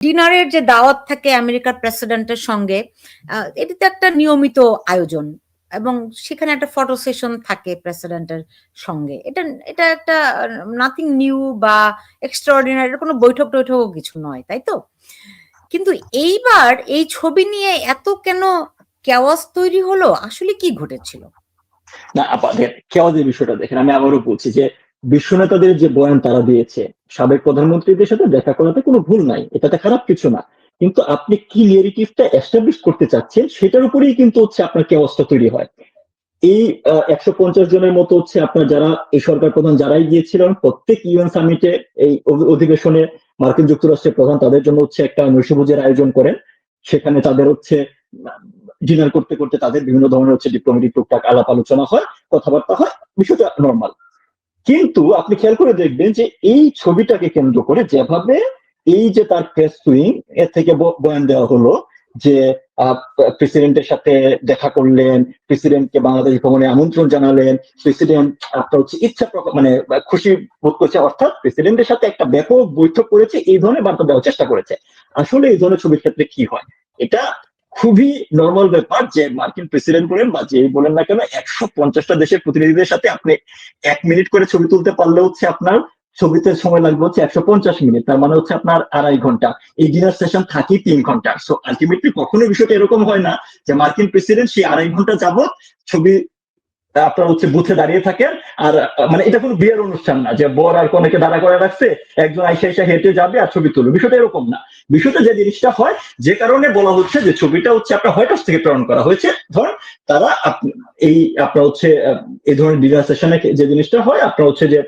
ডিনারের যে দাওয়াত থাকে আমেরিকার প্রেসিডেন্টের সঙ্গে এটি তো একটা নিয়মিত আয়োজন এবং সেখানে একটা ফটো সেশন থাকে প্রেসিডেন্টের সঙ্গে। এটা এটা একটা নাথিং নিউ বা এক্সট্রাঅর্ডিনারি কোনো বৈঠক টৈঠকও কিছু নয়, তাই তো? কিন্তু এইবার এই ছবি নিয়ে এত কেন কেওয়াস তৈরি হলো? আসলে কি ঘটেছিল? না আপনাদের কেওয়াজের বিষয়টা দেখেন, আমি আবারও বলছি যে বিশ্ব নেতাদের যে বয়ান তারা দিয়েছে, সাবেক প্রধানমন্ত্রীদের সাথে দেখা করাতে কোনো ভুল নাই, এটাতে খারাপ কিছু না। কিন্তু আপনি কি নেগেটিভটা এস্টাবলিশ করতে চাচ্ছেন, সেটার উপরেই কিন্তু হচ্ছে আপনার কেওয়াজটা তৈরি হয়। এই একশো পঞ্চাশ জনের মতো হচ্ছে আপনার যারা, এই সরকার প্রধান যারাই গিয়েছিলেন, প্রত্যেক ইউএন সামিটে এই অধিবেশনে মার্কিন যুক্তরাষ্ট্রের প্রধান তাদের জন্য হচ্ছে একটা নৈশভোজের আয়োজন করেন। সেখানে তাদের হচ্ছে, ডিনার করতে করতে তাদের বিভিন্ন ধরনের হচ্ছে ডিপ্লোমেটিক টুকটাক আলাপ আলোচনা হয়, কথাবার্তা হয়, বিষয়টা নর্মাল কিন্তু আপনি খেয়াল করে দেখবেন যে এই ছবিটাকে কেন্দ্র করে যেভাবে এই যে তার প্রেস সুইং এর থেকে বয়ান দেওয়া হলো যে প্রেসিডেন্টের সাথে দেখা করলেন প্রেসিডেন্টকে বাংলাদেশ ভ্রমণে আমন্ত্রণ জানালেন প্রেসিডেন্ট আপনার হচ্ছে ইচ্ছা মানে খুশি বোধ করছে, অর্থাৎ প্রেসিডেন্টের সাথে একটা ব্যাপক বৈঠক করেছে, এই ধরনের বার্তা দেওয়ার চেষ্টা করেছে। আসলে এই ধরনের ছবির ক্ষেত্রে কি হয়? এটা খুবই নর্মাল ব্যাপার যে মার্কিন প্রেসিডেন্ট বলেন বা যেই বলেন না কেন, একশো পঞ্চাশটা দেশের প্রতিনিধিদের সাথে আপনি এক মিনিট করে ছবি তুলতে পারলে হচ্ছে আপনার ছবিতে সময় লাগবে হচ্ছে একশো পঞ্চাশ মিনিট তার মানে হচ্ছে আপনার আড়াই ঘণ্টা। এই ডিনার সেশন থাকি তিন ঘণ্টা। সো আলটিমেটলি কখনো বিষয়টা এরকম হয় না যে মার্কিন প্রেসিডেন্ট সেই আড়াই ঘণ্টা যাবত ছবি আপনার হচ্ছে বুথে দাঁড়িয়ে থাকেন, আর মানে এটা কোনো বিয়ের অনুষ্ঠান না, যে বর আর কনেকে দাঁড়া করে রাখছে, একজন আইসা আইসা হেঁটে যাবে আর ছবি তুলবে। বিষয়টা এরকম না। বিষয়টা যে জিনিসটা হয়, যে কারণে বলা হচ্ছে যে ছবিটা হচ্ছে আপনার হোয়াইট হাউস থেকে প্রেরণ করা হয়েছে। ধরুন, তারা এই আপনার হচ্ছে এই ধরনের ডিনার সেশনে যে জিনিসটা হয়, আপনার হচ্ছে যে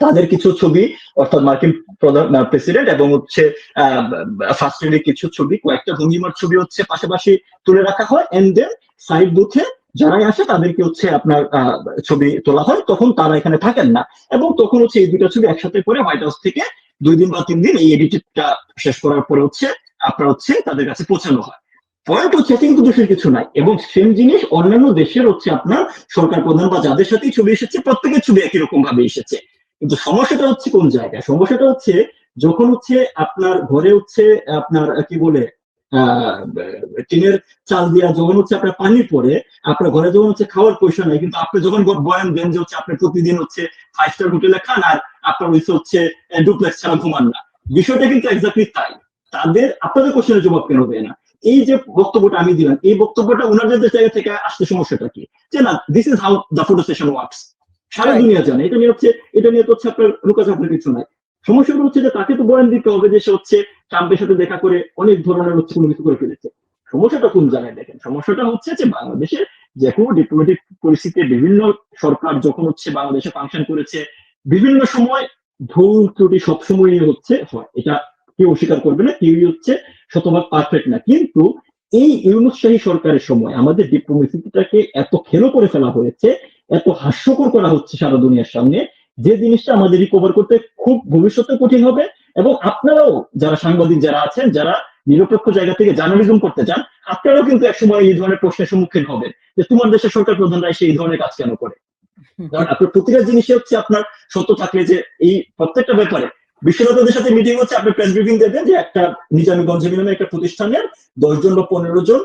তাদের কিছু ছবি, অর্থাৎ মার্কিন প্রধান প্রেসিডেন্ট এবং হচ্ছে ফার্স্ট কিছু ছবি, কয়েকটা ভঙ্গিমার ছবি হচ্ছে পাশাপাশি তুলে রাখা হয়। এন্ড দেন সাইড বুথে যারাই আসে তাদেরকে হচ্ছে আপনার ছবি তোলা হয়, তখন তারা এখানে থাকেন না। এবং তখন হচ্ছে এই দুটো ছবি একসাথে করে হোয়াইট হাউস থেকে দুই দিন বা তিন দিন এই এডিটটা শেষ করার পরে হচ্ছে আপনার হচ্ছে তাদের কাছে পৌঁছানো হয়। পয়েন্ট হচ্ছে কিন্তু দোষের কিছু নাই এবং সেম জিনিস অন্যান্য দেশের হচ্ছে আপনার সরকার প্রধান বা যাদের সাথেই ছবি এসেছে, প্রত্যেকের ছবি একই রকম ভাবে এসেছে। কিন্তু সমস্যাটা হচ্ছে কোন জায়গায়? সমস্যাটা হচ্ছে যখন হচ্ছে আপনার ঘরে হচ্ছে আপনার, কি বলে টিনের চাল দিয়া যখন হচ্ছে আপনার পানি পড়ে আপনার ঘরে যখন হচ্ছে খাওয়ার পয়সা নাই কিন্তু আপনি যখন বয়ান দেন যে হচ্ছে আপনি প্রতিদিন হচ্ছে ফাইভ স্টার হোটেলে খান আর আপনার হচ্ছে হচ্ছে ডুপ্লেক্স ছাড়া ঘুমান না। বিষয়টা কিন্তু এক্স্যাক্টলি তাই। তাদের আপনাদের কোশ্চেনের জবাব কেন দেয় না? এই যে বক্তব্যটা আমি দিলাম এই বক্তব্যটা ওনাদের জায়গা থেকে আসতে সমস্যাটা কি? যে না this is how the photo session works সারা. দুনিয়া জানে এটা নিয়ে হচ্ছে এটা নিয়ে তো হচ্ছে আপনার লুকাচাপের কিছু নাই। সমস্যাটা হচ্ছে যে তাকে তো বয়ান দিতে হবে যে সে হচ্ছে ট্রাম্পের সাথে দেখা করে অনেক ধরনের হচ্ছে কোনো কিছু করে ফেলেছে। সমস্যাটা কোন জায়গায় দেখেন? সমস্যাটা হচ্ছে যে বাংলাদেশে যে কোনো ডিপ্লোমেটিক পরিস্থিতিতে বিভিন্ন সরকার যখন হচ্ছে বাংলাদেশে ফাংশন করেছে, বিভিন্ন সময় ভুল ত্রুটি সবসময়ই হচ্ছে, হয়। এটা কেউ অস্বীকার করবে না, কেউই হচ্ছে শতভাগ পারফেক্ট না। কিন্তু এই ইউনুসশাহী সরকারের সময় আমাদের ডিপ্লোমেসিটাকে এত খেলো করে ফেলা হয়েছে, এত হাস্যকর করা হচ্ছে সারা দুনিয়ার সামনে যে জিনিসটা আমাদের রিকভার করতে খুব ভবিষ্যতে কঠিন হবে এবং আপনারাও যারা সাংবাদিক যারা আছেন যারা নিরপেক্ষ জায়গা থেকে জার্নালিজম করতে চান আপনারাও কিন্তু একসময় এই ধরনের প্রশ্নের সম্মুখীন হবেন যে তোমার দেশের সরকার প্রধানরা এসে এই ধরনের কাজ কেন করে? কারণ আপনার প্রতিটা জিনিসই হচ্ছে আপনার সত্য থাকলে যে এই প্রত্যেকটা ব্যাপারে বিশ্বনেতাদের সাথে মিটিং হচ্ছে, আপনি প্রেস ব্রিফিং দেবেন যে একটা নিজামীগঞ্জ নামে একটা প্রতিষ্ঠানের দশ জন বা পনেরো জন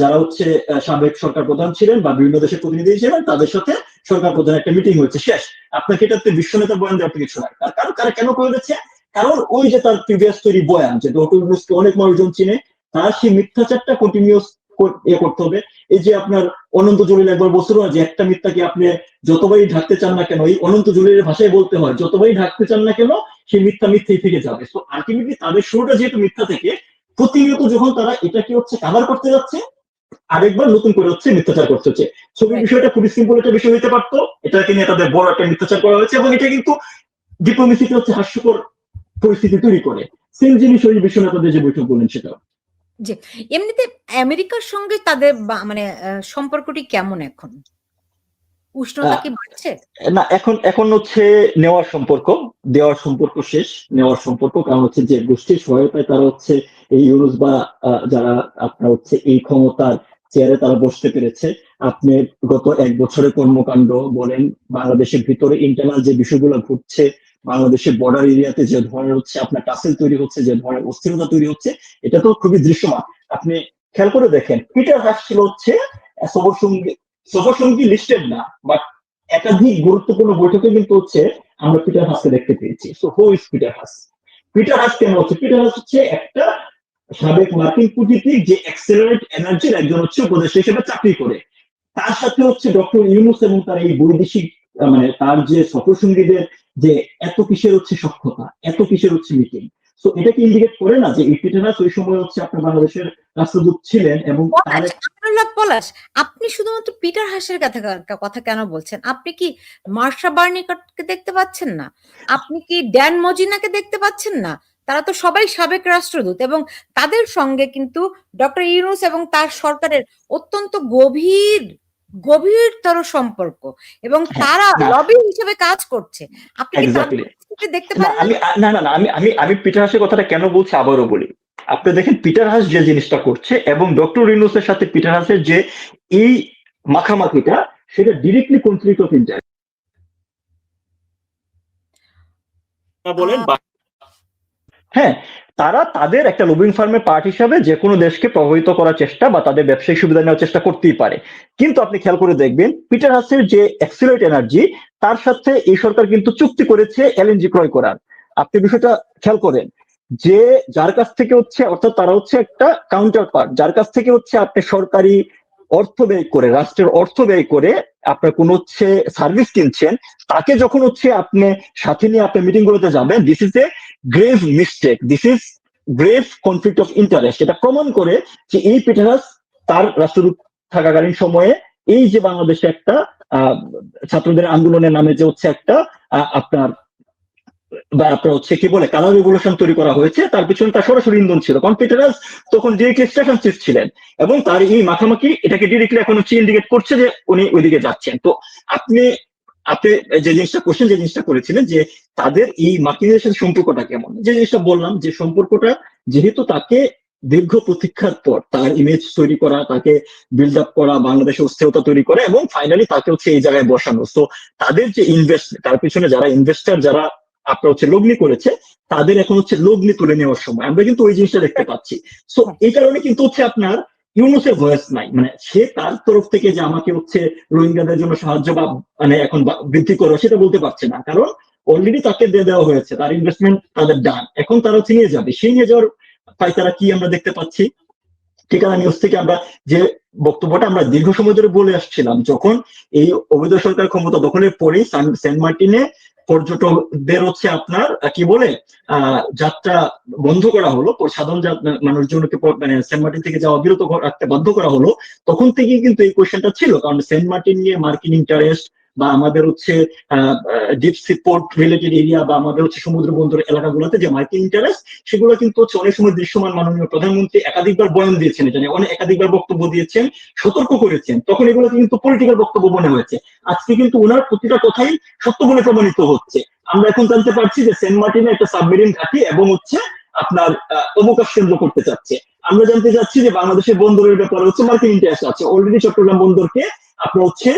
যারা হচ্ছে সাবেক সরকার প্রধান ছিলেন বা বিভিন্ন দেশের প্রতিনিধি ছিলেন তাদের সাথে সরকার প্রধান একটা মিটিং হয়েছে শেষ। আপনাকে এটাতে বিশ্বনেতা বয়ান দেওয়ার কিছু নাই। তার কারণ তারা কেন করে দিচ্ছে? কারণ ওই যে তার প্রিভিয়াস তৈরি বয়ান, যে ডক্টর ইউনুসকে অনেক মানুষজন চিনে, তার সেই মিথ্যাচারটা কন্টিনিউস ইয়ে করতে হবে। এই যে আপনার অনন্ত জলিল একবার বলছিল না যে একটা মিথ্যাকে আপনি যতবারই ঢাকতে চান না কেন, এই অনন্ত জলিলের ভাষায় বলতে হয়, যতবারই ঢাকতে চান না কেন সেই মিথ্যা মিথ্যেই থেকে যাবে। তো আলটিমেটলি তাদের শুরুটা যেহেতু মিথ্যা থেকে প্রতিনিয়ত যখন তারা এটাকে হচ্ছে কাভার করতে যাচ্ছে আরেকবার নতুন করে হচ্ছে মিথ্যাচার করতে হচ্ছে। ছবির বিষয়টা খুবই সিম্পল একটা বিষয় হতে পারতো। এটাকে নিয়ে তাদের বড় একটা মিথ্যাচার করা হয়েছে এবং এটা কিন্তু ডিপ্লোমেসিতে হচ্ছে হাস্যকর পরিস্থিতি তৈরি করে। সেম জিনিস ওই বিশ্বনাথদের যে বৈঠক বলেন সেটা এমনিতে আমেরিকার সঙ্গে তাদের মানে সম্পর্কটি কেমন এখন? উষ্ণতা কি বাড়ছে? না এখন এখন হচ্ছে নেওয়ার সম্পর্ক দেওয়ার সম্পর্ক শেষ নেওয়ার সম্পর্ক কারণ হচ্ছে যে গোষ্ঠীর সহায়তায় তারা হচ্ছে এই ইউরোস বা যারা আপনার হচ্ছে এই ক্ষমতার চেয়ারে তারা বসতে পেরেছে। আপনি গত এক বছরের কর্মকাণ্ড বলেন বাংলাদেশের ভিতরে ইন্টারনাল যে বিষয়গুলো ঘটছে বাংলাদেশের বর্ডার এরিয়াতে যে ধরনের হচ্ছে আপনার টাসেল তৈরি হচ্ছে যে ধরনের অস্থিরতা তৈরি হচ্ছে এটা তো খুবই দৃশ্যমান। আপনি খেয়াল করে দেখেন পিটার হাস ছিল হচ্ছে সফর সঙ্গী সফর সঙ্গী লিস্টেড না বাট একাধিক গুরুত্বপূর্ণ বৈঠকে কিন্তু হচ্ছে আমরা পিটার হাসকে দেখতে পেয়েছি। So who is Peter Haas Peter Haas কেন হচ্ছে? পিটার হাস হচ্ছে একটা সাবেক মার্কিন কূটনীতিক যে অ্যাক্সেলারেট এনার্জির একজন হচ্ছে উপদেষ্টা হিসেবে চাকরি করে। তার সাথে হচ্ছে ডক্টর ইউনুস এবং তার এই বৈদেশিক মানে তার যে সফরসঙ্গীদের যে এত কিসের হচ্ছে সক্ষতা এত কিসের হচ্ছে মিটিং সো এটা কি ইন্ডিকেট করে না যে হাস ওই সময় হচ্ছে আপনার বাংলাদেশের রাষ্ট্রদূত ছিলেন এবং পলাশ আপনি শুধুমাত্র পিটার হাসের কথা কথা কেন বলছেন? আপনি কি মার্শা বার্নিকটকে দেখতে পাচ্ছেন না? আপনি কি ড্যান মজিনাকে দেখতে পাচ্ছেন না? তারা তো সবাই সাবেক রাষ্ট্রদূত এবং তাদের সঙ্গে কিন্তু ডক্টর ইউনুস এবং তার সরকারের অত্যন্ত গভীর গভীরতর সম্পর্ক এবং হ্যাঁ, তারা লবি হিসেবে কাজ করছে। আপনি দেখতে পারেন আমি না না না আমি আমি আমি পিটার হাসের কথাটা কেন বলছি আবারও বলি। আপনি দেখেন পিটার হাস যে জিনিসটা করছে এবং ডক্টর ইউনুসের সাথে পিটার হাসের যে এই মাখামাখিটা সেটা ডিরেক্টলি কনফ্লিক্ট অফ ইন্টারেস্ট বলেন হ্যাঁ তারা তাদের একটা লবিং ফার্মের পার্ট হিসাবে যে কোনো দেশকে প্রভাবিত করার চেষ্টা বা তাদের ব্যবসায়িক সুবিধা নেওয়ার চেষ্টা করতেই পারে। কিন্তু আপনি খেয়াল করে দেখবেন পিটার হাসের যে এক্সিলেট এনার্জি তার সাথে এই সরকার কিন্তু চুক্তি করেছে এলএনজি ক্রয় করার। আপনি বিষয়টা খেয়াল করেন, যে যার কাছ থেকে হচ্ছে, অর্থাৎ তারা হচ্ছে একটা কাউন্টার পার্ট যার কাছ থেকে হচ্ছে আপনি সরকারি অর্থ ব্যয় করে, রাষ্ট্রের অর্থ ব্যয় করে আপনার কোন হচ্ছে সার্ভিস কিনছেন, তাকে যখন হচ্ছে আপনি সাথে নিয়ে আপনি মিটিং গুলোতে যাবেন this is a grave mistake this is grave conflict of interest এটা প্রমাণ করে যে এই পিটারাস তার রাষ্ট্রদূত থাকাকালীন সময়ে এই যে বাংলাদেশে একটা ছাত্রদের আন্দোলনের নামে যে হচ্ছে একটা আপনার, বা আপনার হচ্ছে কি বলে কালার রেগুলেশন তৈরি করা হয়েছে, তার পিছনে তার সরাসরি ইন্ধন ছিল। কারণ তখন ডিরেক্টলি স্টেশন চিফ ছিলেন এবং তার এই মাখামাখি এটাকে ডিরেক্টলি এখন হচ্ছে ইন্ডিকেট করছে যে উনি ওইদিকে যাচ্ছেন। তো আপনি আপনি যে জিনিসটা কোশ্চেন যে জিনিসটা করেছিলেন যে তাদের এই মার্কিনের সাথে সম্পর্কটা কেমন? যে জিনিসটা বললাম যে সম্পর্কটা যেহেতু তাকে দীর্ঘ প্রতীক্ষার পর তার ইমেজ তৈরি করা, তাকে বিল্ড আপ করা, বাংলাদেশে অস্থিরতা তৈরি করা এবং ফাইনালি তাকে হচ্ছে এই জায়গায় বসানো। তো তাদের যে ইনভেস্ট তার পিছনে যারা ইনভেস্টার যারা আপনার হচ্ছে লগ্নি করেছে, তাদের এখন হচ্ছে লগ্নি তুলে নেওয়ার সময়। আমরা কিন্তু ওই জিনিসটা দেখতে পাচ্ছি। সো এই কারণে কিন্তু হচ্ছে আপনার ইউনুসের ভয়েস নাই। মানে সে তার তরফ থেকে যে আমাকে হচ্ছে রোহিঙ্গাদের জন্য সাহায্য বা মানে এখন বৃদ্ধি করো সেটা বলতে পারছে না। কারণ অলরেডি তাকে দিয়ে দেওয়া হয়েছে। তার ইনভেস্টমেন্ট তাদের ডান এখন তারা হচ্ছে নিয়ে যাবে। সেই নিয়ে যাওয়ার তাই তারা কি আমরা দেখতে পাচ্ছি? ঠিকানা নিউজ থেকে আমরা যে বক্তব্যটা আমরা দীর্ঘ সময় ধরে বলে আসছিলাম, যখন এই অবৈধ সরকার ক্ষমতা দখলের সান- সেন্ট মার্টিনে পর্যটকদের হচ্ছে আপনার কি বলে, আহ, যাত্রা বন্ধ করা হলো পর সাধারণ মানুষজনকে মানে সেন্ট মার্টিন থেকে যাওয়া বিরত রাখতে বাধ্য করা হলো, তখন থেকেই কিন্তু এই কোয়েশ্চেনটা ছিল। কারণ সেন্ট মার্টিন নিয়ে মার্কিন ইন্টারেস্ট বা আমাদের হচ্ছে deep sea port related area বা আমাদের হচ্ছে সমুদ্র বন্দর এলাকাগুলোতে যে মার্কিন ইন্টারেস্ট সেগুলো কিন্তু হচ্ছে অনেক সময় দৃশ্যমান মাননীয় প্রধানমন্ত্রী একাধিকবার বয়ান দিয়েছেন। এটা অনেক একাধিকবার বক্তব্য দিয়েছেন, সতর্ক করেছেন। তখন এগুলো কিন্তু পলিটিক্যাল বক্তব্য মনে হয়েছে। আজকে কিন্তু ওনার প্রতিটা কথাই সত্য বলে প্রমাণিত হচ্ছে। আমরা এখন জানতে পারছি যে সেন্ট মার্টিনে একটা সাবমেরিন ঘাঁটি এবং হচ্ছে আপনার অবকাশ কেন্দ্র করতে চাচ্ছে। আমরা জানতে চাচ্ছি যে বাংলাদেশের বন্দরের ব্যাপারে হচ্ছে মার্কিন ইন্টারেস্ট আছে। অলরেডি চট্টগ্রাম বন্দরকে আপনার হচ্ছে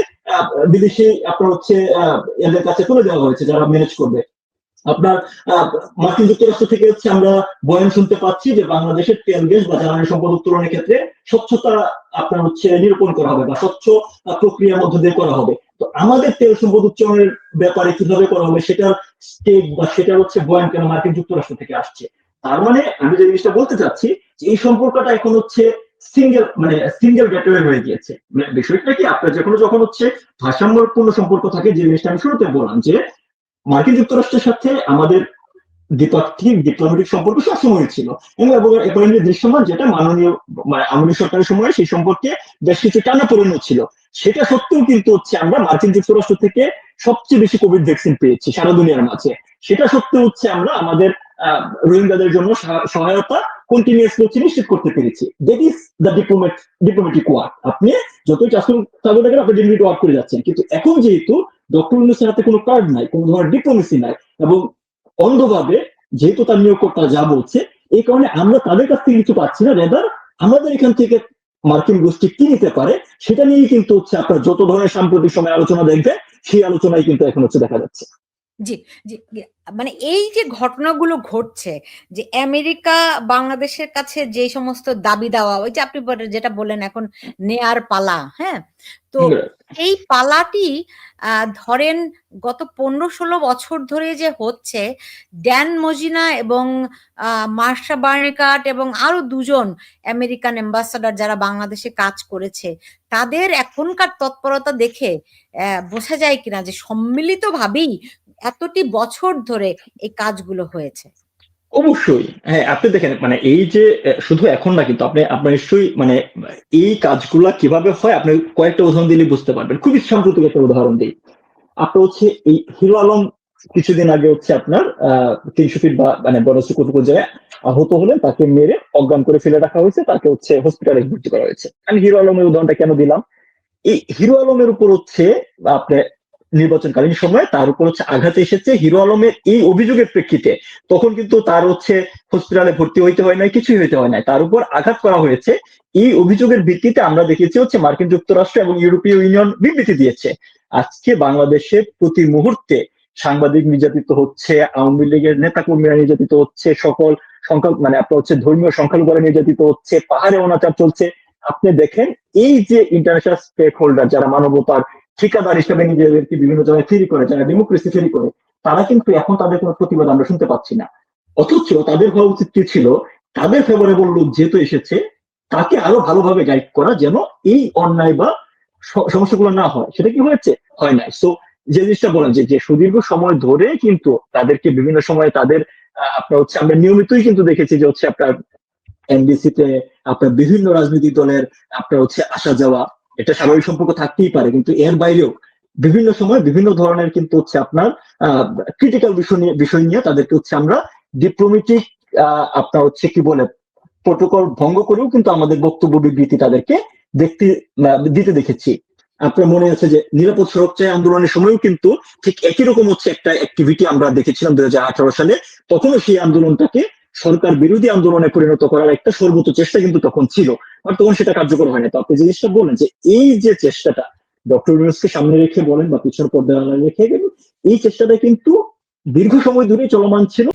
বিদেশি আপনার হচ্ছে এদের কাছে তুলে দেওয়া হয়েছে যারা ম্যানেজ করবে? আপনার মার্কিন যুক্তরাষ্ট্র থেকে হচ্ছে আমরা বয়ান শুনতে পাচ্ছি যে বাংলাদেশের তেল, গ্যাস বা জ্বালানি সম্পদ উত্তোলনের ক্ষেত্রে স্বচ্ছতা আপনার হচ্ছে নিরূপণ করা হবে বা স্বচ্ছ প্রক্রিয়ার মধ্য দিয়ে করা হবে। তো আমাদের তেল সম্পদ উচ্চারণের ব্যাপারে কীভাবে করা হবে সেটার স্টেক বা সেটার হচ্ছে বয়ান কেন মার্কিন যুক্তরাষ্ট্র থেকে আসছে? তার মানে আমি যে জিনিসটা বলতে চাচ্ছি যে এই সম্পর্কটা এখন হচ্ছে সিঙ্গেল মানে সিঙ্গেল গেটওয়ে হয়ে গিয়েছে। মানে বিষয়টা কি? আপনার যখন যখন হচ্ছে ভারসাম্যপূর্ণ সম্পর্ক থাকে, যে জিনিসটা আমি শুরুতে বললাম যে, মার্কিন যুক্তরাষ্ট্রের সাথে আমাদের দ্বিপাক্ষিক ডিপ্লোমেটিক সম্পর্ক সবসময় ছিল। এবং দৃশ্যমান যেটা মাননীয় মানে আওয়ামী সরকারের সময় সেই সম্পর্কে বেশ কিছু টানা পড়ানো ছিল। সেটা সত্ত্বেও কিন্তু হচ্ছে আমরা মার্কিন যুক্তরাষ্ট্র থেকে সবচেয়ে বেশি কোভিড ভ্যাকসিন পেয়েছি সারা দুনিয়ার মাঝে। সেটা সত্ত্বেও হচ্ছে আমরা আমাদের রোহিঙ্গাদের জন্য সহা- সহায়তা কন্টিনিউয়াসলি হচ্ছে নিশ্চিত করতে পেরেছি। That is the diplomat diplomatic work আপনি যতই চাষুন থাকবে দেখেন আপনি ডিপ্লোমেটিক ওয়ার্ক করে যাচ্ছেন। কিন্তু এখন যেহেতু ডক্টর ইউনুসের হাতে কোনো কার্ড নাই, কোনো ধরনের ডিপ্লোমেসি নাই, এবং অন্ধভাবে যেহেতু তার নিয়োগকর্তা যা বলছে, এই কারণে আমরা তাদের কাছ থেকে কিছু পাচ্ছি না। রেদার আমাদের এখান থেকে মার্কিন গোষ্ঠী কি নিতে পারে, সেটা নিয়েই কিন্তু হচ্ছে আপনার যত ধরনের সাম্প্রতিক সময় আলোচনা দেখবে সেই আলোচনায় কিন্তু এখন হচ্ছে দেখা যাচ্ছে। জি, জি, জি। মানে এই যে ঘটনাগুলো ঘটছে যে আমেরিকা বাংলাদেশের কাছে যে সমস্ত দাবি দেওয়া ওই যে আপনি বলে- যেটা বললেন এখন নেয়ার পালা হ্যাঁ তো এই পালাটি আহ, ধরেন গত পনেরো ষোলো বছর ধরে যে হচ্ছে ড্যান মজিনা এবং আহ, মার্শা বার্নিকাট এবং আরও দুজন আমেরিকান অ্যাম্বাসাডার যারা বাংলাদেশে কাজ করেছে তাদের এখনকার তৎপরতা দেখে আহ, বোঝা যায় কিনা যে সম্মিলিতভাবেই এতটি বছর ধরে এই কাজগুলো হয়েছে। অবশ্যই। হ্যাঁ আপনি দেখেন মানে এই যে শুধু এখন না, কিন্তু আপনি, আপনার নিশ্চয়ই মানে এই কাজগুলা কীভাবে হয়, আপনি কয়েকটা উদাহরণ দিলে বুঝতে পারবেন। খুবই সাম্প্রতিক একটা উদাহরণ দিই। আপনার হচ্ছে এই হিরো আলম কিছুদিন আগে হচ্ছে আপনার আহ তিনশো ফিট বা মানে বড় কতটুকু জায়গায় আহত হলেন, তাকে মেরে অজ্ঞান করে ফেলে রাখা হয়েছে, তাকে হচ্ছে হসপিটালে ভর্তি করা হয়েছে। আমি হিরো আলমের উদাহরণটা কেন দিলাম? এই হিরো আলমের উপর হচ্ছে আপনার নির্বাচনকালীন সময় তার উপর হচ্ছে আঘাত এসেছে। হিরো আলমের এই অভিযোগের প্রেক্ষিতে তখন কিন্তু তার হচ্ছে হসপিটালে ভর্তি হইতে হয় নাই, কিছুই হইতে হয় নাই। তার উপর আঘাত করা হয়েছে। এই অভিযোগের ভিত্তিতে আমরা দেখেছি হচ্ছে মার্কিন যুক্তরাষ্ট্র এবং ইউরোপীয় ইউনিয়ন বিবৃতি দিয়েছে। আজকে বাংলাদেশে প্রতি মুহূর্তে সাংবাদিক নির্যাতিত হচ্ছে, আওয়ামী লীগের নেতা কর্মীরা নির্যাতিত হচ্ছে, সকল সংখ্যা মানে আপনার হচ্ছে ধর্মীয় সংখ্যালঘুরা নির্যাতিত হচ্ছে, পাহাড়ে অনাচার চলছে। আপনি দেখেন, এই যে ইন্টারন্যাশনাল স্টেক হোল্ডার যারা মানবতার ঠিকাদার হিসেবে নিজেদেরকে বিভিন্ন জায়গায় ফেরি করে, যারা ডেমোক্রেসি ফেরি করে, তারা কিন্তু এখন তাদের কোনো প্রতিবাদ আমরা শুনতে পাচ্ছি না। অথচ তাদের হওয়া উচিত কি ছিল? তাদের ফেভারেবল লোক যেহেতু এসেছে, তাকে আরও ভালোভাবে গাইড করা যেন এই অন্যায় বা সমস্যাগুলো না হয়। সেটা কি হয়েছে? হয় নাই। সো যে জিনিসটা বলেন যে যে সুদীর্ঘ সময় ধরে কিন্তু তাদেরকে বিভিন্ন সময় তাদের আপনার হচ্ছে আমরা নিয়মিতই কিন্তু দেখেছি যে হচ্ছে আপনার এনডিসিতে আপনার বিভিন্ন রাজনৈতিক দলের আপনার হচ্ছে আসা যাওয়া এটা স্বাভাবিক সম্পর্ক থাকতেই পারে, কিন্তু এর বাইরেও বিভিন্ন সময় বিভিন্ন ধরনের কিন্তু হচ্ছে আপনার ক্রিটিক্যাল বিষয় নিয়ে বিষয় নিয়ে তাদেরকে হচ্ছে আমরা ডিপ্লোমেটিক আপনার হচ্ছে কি বলে প্রোটোকল ভঙ্গ করেও কিন্তু আমাদের বক্তব্য বিবৃতি তাদেরকে দেখতে দিতে দেখেছি। আপনার মনে আছে যে নিরাপদ চাই আন্দোলনের সময়ও কিন্তু ঠিক একই রকম হচ্ছে একটা অ্যাক্টিভিটি আমরা দেখেছিলাম দুই সালে। তখনও সেই আন্দোলনটাকে সরকার বিরোধী আন্দোলনে পরিণত করার একটা সর্বোচ্চ চেষ্টা কিন্তু তখন ছিল, আর তখন সেটা কার্যকর হয়নি তো আপনি জিনিসটা বলেন যে এই যে চেষ্টাটা, ডক্টর ইউনুসকে সামনে রেখে বলেন বা পিছন পর্দা রেখে এই চেষ্টাটা কিন্তু দীর্ঘ সময় ধরে চলমান ছিল।